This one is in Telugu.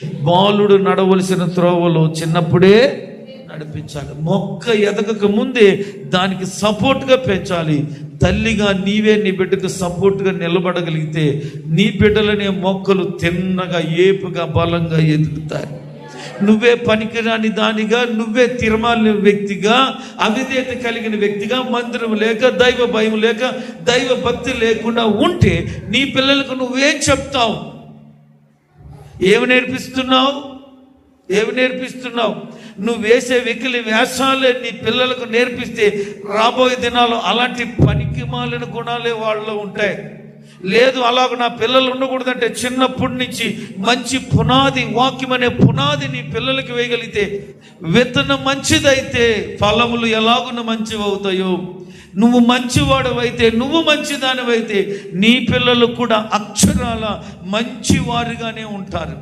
బాలుడు నడవలసిన త్రోవలు చిన్నప్పుడే నడిపించాలి. మొక్క ఎదగక ముందే దానికి సపోర్ట్గా పెంచాలి. తల్లిగా నీవే నీ బిడ్డకు సపోర్ట్గా నిలబడగలిగితే నీ బిడ్డలనే మొక్కలు తిన్నగా ఏపుగా బలంగా ఎదుగుతాయి. నువ్వే పనికిరాని దానిగా నువ్వే తిరమాలిన వ్యక్తిగా అవిధేత కలిగిన వ్యక్తిగా మందిరం లేక దైవ భయం లేక దైవ భక్తి లేకుండా ఉంటే నీ పిల్లలకు నువ్వేం చెప్తావు? ఏమి నేర్పిస్తున్నావు? ఏమి నేర్పిస్తున్నావు? నువ్వు వేసే వెకిలి వేషాలే నీ పిల్లలకు నేర్పిస్తే రాబోయే దినాలు అలాంటి పనికిమాలిన గుణాలే వాళ్ళలో ఉంటాయి. లేదు అలాగ నా పిల్లలు ఉండకూడదంటే చిన్నప్పటి నుంచి మంచి పునాది వాక్యం అనే పునాది నీ పిల్లలకి వేయగలిగితే విత్తనం మంచిదైతే ఫలములు ఎలాగున మంచివి అవుతాయో నువ్వు మంచివాడవైతే నువ్వు మంచిదానివైతే నీ పిల్లలు కూడా అక్షరాల మంచివారుగానే ఉంటారు.